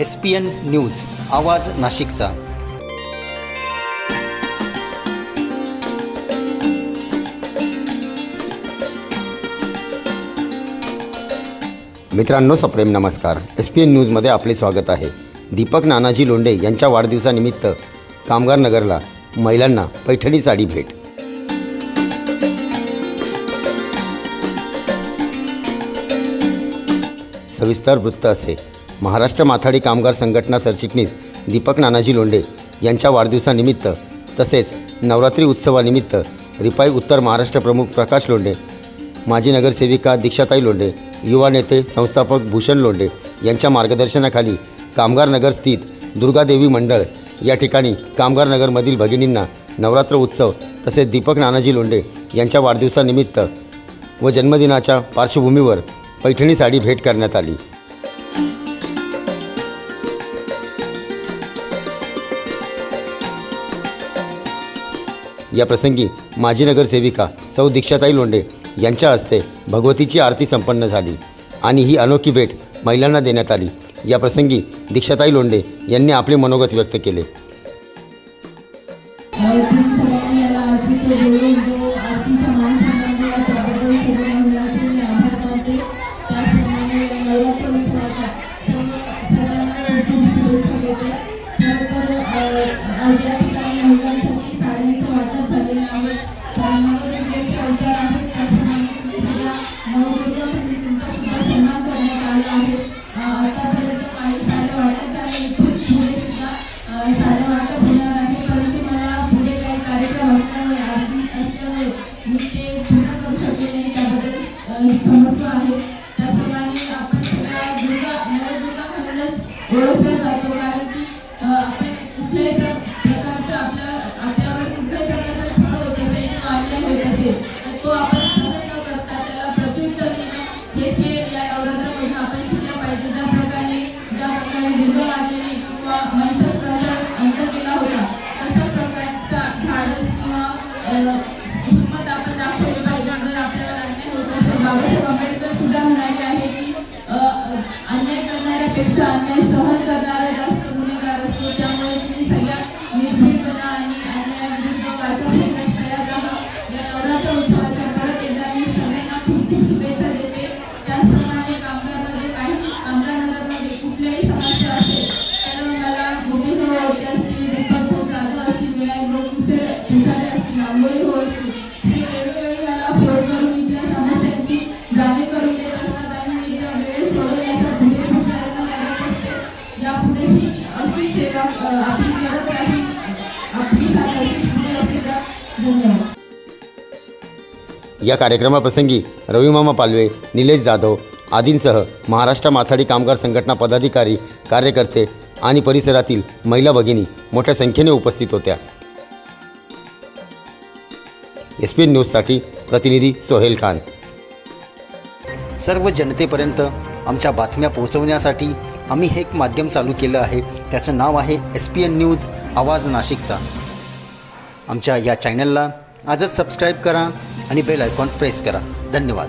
S P N news आवाज नाशिकचा. मित्रांनो सप्रेम नमस्कार. एस पी एन न्यूजमध्ये आपले स्वागत आहे. दीपक नानाजी लोंढे यांच्या वाढदिवसानिमित्त कामगार नगरला महिलांना पैठणी साडी भेट. सविस्तर वृत्त असे. महाराष्ट्र माथाडी कामगार संघटना सरचिटणीस दीपक नानाजी लोंढे यांच्या वाढदिवसानिमित्त तसेच नवरात्री उत्सवानिमित्त रिपाई उत्तर महाराष्ट्र प्रमुख प्रकाश लोंढे माजी नगरसेविका दीक्षाताई लोंढे युवा नेते संस्थापक भूषण लोंढे यांच्या मार्गदर्शनाखाली कामगार नगर स्थित दुर्गादेवी मंडळ या ठिकाणी कामगार नगरमधील भगिनींना नवरात्र उत्सव तसेच दीपक नानाजी लोंढे यांच्या वाढदिवसानिमित्त व जन्मदिनाच्या पार्श्वभूमीवर पैठणी साडी भेट करण्यात आली. या प्रसंगी माजी नगरसेविका सौ दीक्षाताई लोंडे यांच्या हस्ते भगवतीची आरती संपन्न झाली आणि ही अनोखी भेट महिलांना देण्यात आली. या प्रसंगी दीक्षाताई लोंडे यांनी आपले मनोगत व्यक्त केले. म्हणूनच जातो कारण की आपण कुठल्याही आपल्या आपल्यावर कुठल्याही प्रकारचा छळ होत असेल किंवा होत असेल तर तो आपण सहन न करता त्याला प्रत्युत्तर देणं हेच हे या नवरात्रामधून आपण शिकलं पाहिजे. ज्या प्रकारे ज्या प्रकारे दुर्गा मातेने किंवा महिषासुराचा अंत केला होता तशाच प्रकारचा धाडस किंवा हिंमत आपण दाखवली पाहिजे. जर आपल्यावर अन्याय होत असेल बाबासाहेब आंबेडकर सुद्धा म्हणाले आहे की अन्याय करणाऱ्यापेक्षा अन्याय यापुढेही अशी सेवा अ, आपली करत राहील आपली साथ अशी पुढे असू द्या धन्यवाद या कार्यक्रमाप्रसंगी रविमामा पालवे निलेश जाधव आदींसह महाराष्ट्र माथाडी कामगार संघटना पदाधिकारी कार्यकर्ते आणि परिसरातील महिला भगिनी मोठ्या संख्येने उपस्थित होत्या. एस पी न्यूजसाठी प्रतिनिधी सोहेल खान. सर्व जनतेपर्यंत आमच्या बातम्या पोहोचवण्यासाठी आम्ही हे एक माध्यम चालू केलं आहे. त्याचं नाव आहे एस पी एन न्यूज आवाज नाशिकचा. आमच्या या चॅनलला आजच सबस्क्राईब करा आणि बेल आयकॉन प्रेस करा. धन्यवाद.